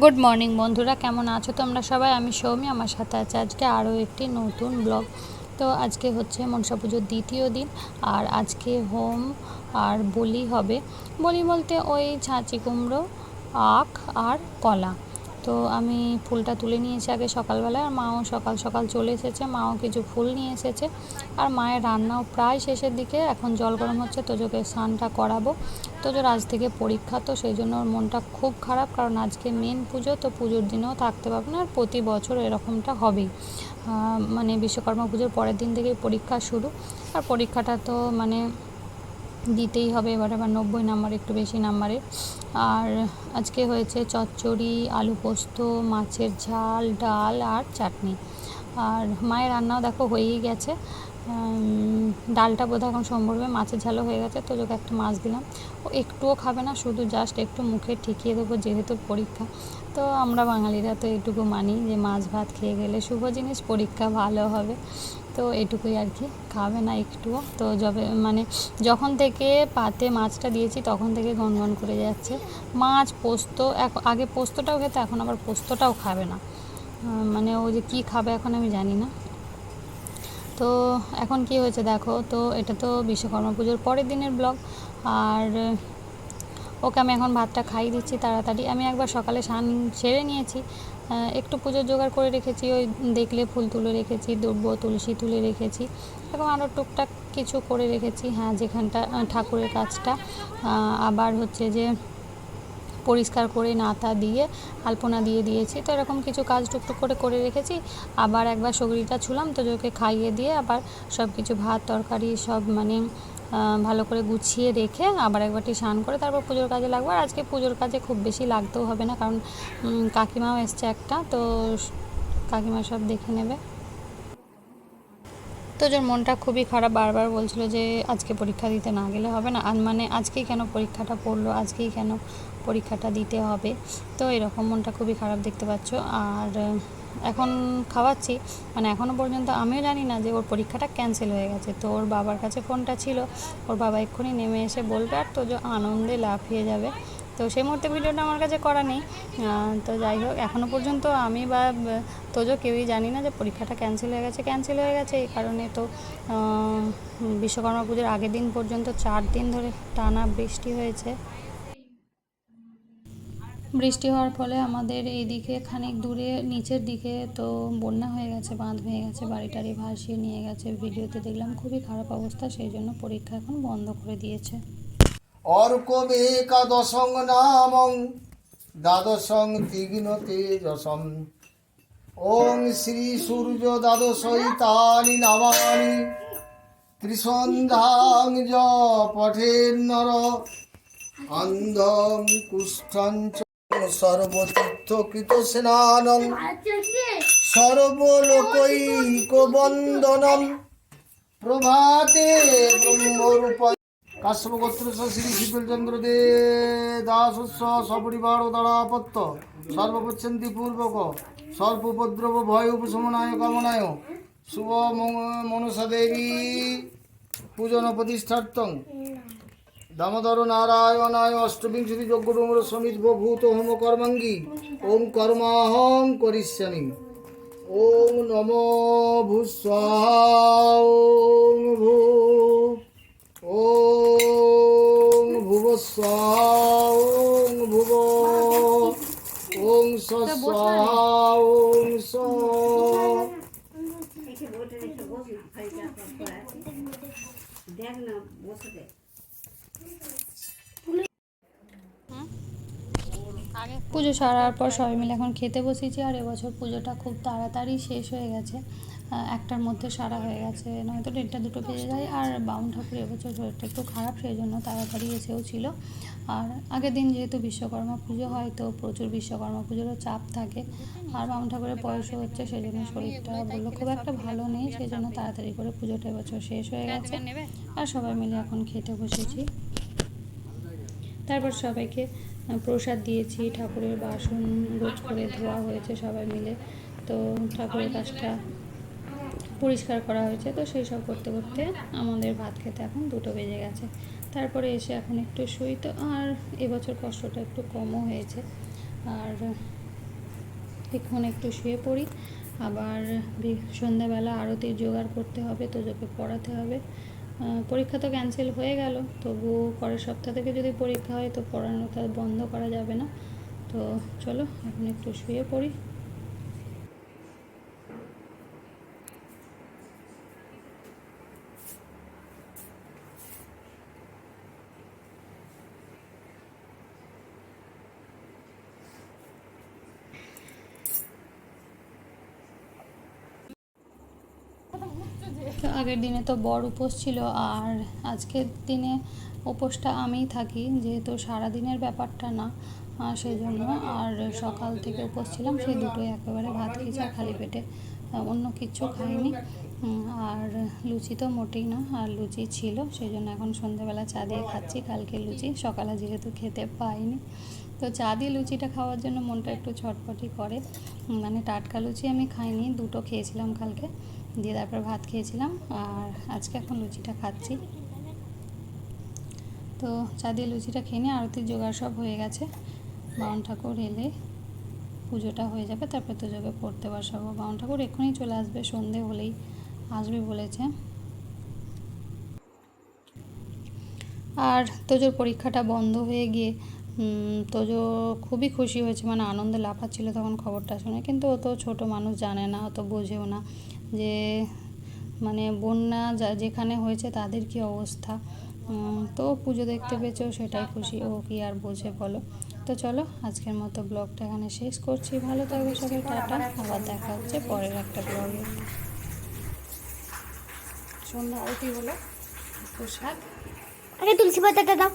Good morning বন্ধুরা। কেমন আছো তোমরা সবাই? আমি সৌমি, আমার সাথে আছে আজকে আরও একটি নতুন ব্লগ। তো আজকে হচ্ছে মনসা পুজোর দ্বিতীয় দিন, আর আজকে হোম আর বলি হবে। বলি বলতে ওই ছাঁচি কুমড়ো, আখ আর কলা। তো আমি ফুলটা তুলে নিয়েছি আগে সকালবেলায়, আর মাও সকাল সকাল চলে এসেছে, মাও কিছু ফুল নিয়ে এসেছে, আর মায়ের রান্নাও প্রায় শেষের দিকে, এখন জল গরম হচ্ছে, তোজোকে স্নানটা করাবো। তোজোর আজ থেকে পরীক্ষা, তো সেই জন্য ওর মনটা খুব খারাপ, কারণ আজকে মেন পুজো, তো পুজোর দিনেও থাকতে পারবে না, আর প্রতি বছর এরকমটা হবেই। মানে বিশ্বকর্মা পুজোর পরের দিন থেকেই পরীক্ষা শুরু, আর পরীক্ষাটা তো মানে দিতেই হবে, এবার আবার নব্বই নাম্বার, একটু বেশি নাম্বারে। আর আজকে হয়েছে চচ্চড়ি, আলু পোস্ত, মাছের ঝাল, ডাল আর চাটনি। আর মায়ের রান্নাও দেখো হয়েই গেছে। ডালটা বোধহয় এখন সম্ভবে মাছের ঝালও হয়ে গেছে, তো তোকে একটা মাছ দিলাম। ও একটুও খাবে না, শুধু জাস্ট একটু মুখে ঠিকিয়ে দেবো যেহেতু পরীক্ষা। তো আমরা বাঙালিরা তো এটুকু মানি যে মাছ ভাত খেয়ে গেলে শুভ জিনিস, পরীক্ষা ভালো হবে। তো এটুকুই আর কি। খাবে না একটুও। তো যবে মানে যখন থেকে পাতে মাছটা দিয়েছি, তখন থেকে গনগন করে যাচ্ছে। মাছ, পোস্ত আগে পোস্তটাও খেতে, এখন আবার পোস্তটাও খাবে না। মানে ও যে কী খাবে এখন আমি জানি না। তো এখন কি হয়েছে দেখো, তো এটা তো বিশ্বকর্মা পুজোর পরের দিনের ব্লগ। আর ওকে আমি এখন ভাতটা খাইয়ে দিচ্ছি তাড়াতাড়ি। আমি একবার সকালে স্নান সেরে নিয়েছি। একটু পুজোর জোগাড় করে রেখেছি, ওই দেখলে ফুল তুলে রেখেছি, দুর্ব তুলসী তুলে রেখেছি, এবং আরও টুকটাক কিছু করে রেখেছি। হ্যাঁ যেখানটা ঠাকুরের কাজটা আবার হচ্ছে যে পরিষ্কার করে নাতা দিয়ে, আলপনা দিয়ে দিয়েছি, তো এরকম কিছু কাজ টুকটুক করে করে রেখেছি। আবার একবার সগরিটা ছুলাম, তো ওকে খাইয়ে দিয়ে আবার সব কিছু ভাত, তরকারি সব মানে ভালো করে গুছিয়ে রেখে আবার একবারটি স্নান করে তারপর পুজোর কাজে লাগবো। আর আজকে পুজোর কাজে খুব বেশি লাগতেও হবে না, কারণ কাকিমাও এসছে একটা, তো কাকিমা সব দেখে নেবে। তো যার মনটা খুবই খারাপ, বারবার বলছিল যে আজকে পরীক্ষা দিতে না গেলে হবে না। মানে আজকেই কেন পরীক্ষাটা পড়ল, আজকেই কেন পরীক্ষাটা দিতে হবে? তো এরকম মনটা খুবই খারাপ দেখতে পাচ্ছ। আর এখন খাওয়াচ্ছি। মানে এখনও পর্যন্ত আমিও জানি না যে ওর পরীক্ষাটা ক্যান্সেল হয়ে গেছে। তো ওর বাবার কাছে ফোনটা ছিল। ওর বাবা এক্ষুনি নেমে এসে বলবে, আর তো আনন্দে লাফিয়ে যাবে। তো সেই মুহূর্তে ভিডিওটা আমার কাছে করা নেই। তো যাই হোক এখনও পর্যন্ত আমি বা, ব- তোজো কেউই জানি না যে পরীক্ষাটা ক্যান্সেল হয়ে গেছে। ক্যান্সেল হয়ে গেছে এই কারণে তো বিশ্বকর্মা পুজোর আগের দিন পর্যন্ত চার দিন ধরে টানা বৃষ্টি হয়েছে। বৃষ্টি হওয়ার ফলে আমাদের এইদিকে খানিক দূরে, নিচের দিকে তো বন্যা হয়ে গেছে, বাঁধ ভেঙে গেছে বাড়ি টাড়ি ভাসিয়ে নিয়ে গেছে। ভিডিওতে দেখলাম খুবই খারাপ অবস্থা, সেই জন্য পরীক্ষা এখন বন্ধ করে দিয়েছে। অর্কমেকাদশং নামং দ্বাদশং তীঘ্ন তেজসম। ওং শ্রী সূর্য দ্বাদশৈতানি নামানি ত্রিসন্ধ্যাং য পঠেন্নর অন্ধং কুষ্ঠং চ সর্বতীর্থকৃত স্নানং সর্বলোকৈকবন্দনম প্রভাতে ব্রহ্মরূপ। কাশ্যপগোত্র শ্রী শীতলচন্দ্র দে দাসস্ব সপরিবার দারাপত্য সর্বপচ্ছন্তি পূর্বক সর্বোপদ্রব ভয় উপশমনায় কামনায়। শুভ মনসা দেবী। পূজন প্রতিষ্ঠার্থং। দামোদর নারায়ণায় অষ্টবিংশতি যজ্ঞ ডোমর সমিত ভূত হোম কর্মাঙ্গী ওম কর্মাহং করিষ্যামি। ওম নম ভূস্বাহা ভূ ওম ভুব ওম স্বস্বাহা ওম স দেখ না, বসে দেখ পুজো সারার পর সবাই মিলে এখন খেতে বসেছি আর এবছর পুজোটা খুব তাড়াতাড়ি শেষ হয়ে গেছে। একটার মধ্যে সারা হয়ে গেছে, নয়তো দেড়টা দুটো বেজে যায় আর বাউন ঠাকুর এবছর শরীরটা একটু খারাপ সেই জন্য তাড়াতাড়ি এসেও ছিল। আর আগের দিন যেহেতু বিশ্বকর্মা পুজো হয় তো প্রচুর বিশ্বকর্মা পুজোরও চাপ থাকে। আর বাউন ঠাকুরের বয়সও হচ্ছে সেই জন্য শরীরটা বলল খুব একটা ভালো নেই সেই জন্য তাড়াতাড়ি করে পুজোটা এবছর শেষ হয়ে গেছে। আর সবাই মিলে এখন খেতে বসেছি। তারপর সবাইকে প্রসাদ দিয়েছি, ঠাকুরের বাসন রোজ করে ধোয়া হয়েছে সবাই মিলে। তো ঠাকুরের কাজটা পরিষ্কার করা হয়েছে, তো সেই সব করতে করতে আমাদের ভাত খেতে এখন দুটো বেজে গেছে। তারপরে এসে এখন একটু শুই, তো আর এবছর কষ্টটা একটু কমও হয়েছে। আর এখন একটু শুয়ে পড়ি, আবার সন্ধ্যাবেলা আরতির জোগাড় করতে হবে, তোজোকে পড়াতে হবে। পরীক্ষা তো ক্যান্সেল হয়ে গেল তবু পরের সপ্তাহ থেকে যদি পরীক্ষা হয় তো পড়ানোটা বন্ধ করা যাবে না। তো চলো, এখন একটু শুয়ে পড়ি। তো আগের দিনে তো বর উপোস ছিল, আর আজকের দিনে উপোসটা আমিই থাকি, যেহেতু সারা দিনের ব্যাপারটা না সেই জন্য আর সকাল থেকে উপোস ছিলাম, সেই দুটোই একেবারে ভাত খেয়েছি খালি পেটে অন্য কিচ্ছু খাইনি। আর লুচি তো মোটেই না, আর লুচি ছিল সেই জন্য এখন সন্ধ্যাবেলা চা দিয়ে খাচ্ছি, কালকে লুচি, সকালে যেহেতু খেতে পাইনি। তো চা দিয়ে লুচিটা খাওয়ার জন্য মনটা একটু ছটপটি করে। মানে টাটকা লুচি আমি খাইনি, দুটো খেয়েছিলাম কালকে। দিয়ে তারপর ভাত খেয়েছিলাম আর আজকে এখন লুচিটা খাচ্ছি। তো চা দিয়ে লুচিটা খেয়ে নিয়ে আরতির জোগাড় সব হয়ে গেছে। বাউন ঠাকুর এলে পুজোটা হয়ে যাবে, তারপর তো যোগে পড়তে বসাবো। বাউন ঠাকুর এক্ষুনি চলে আসবে, সন্ধে হলেই আসবে বলেছে। আর তোজোর পরীক্ষাটা বন্ধ হয়ে গিয়ে তোজো খুবই খুশি হয়েছে মানে আনন্দে লাফাচ্ছিল তখন খবরটা শুনে। কিন্তু ও তো ছোটো মানুষ, জানে না অত বোঝেও না। যে মানে বন্যা যা যেখানে হয়েছে তাদের কি অবস্থা? তো পুজো দেখতে পেয়েছেও সেটাই খুশি। ও কি আর বোঝে বলো? তো চলো আজকের মতো ব্লগটা এখানে শেষ করছি। ভালো থাকবে সবাই টাটা। আবার দেখা হচ্ছে পরের একটা ব্লগে। সন্ধ্যা আরতি হলো প্রসাদ আগে তুলসী পাতাটা দাও।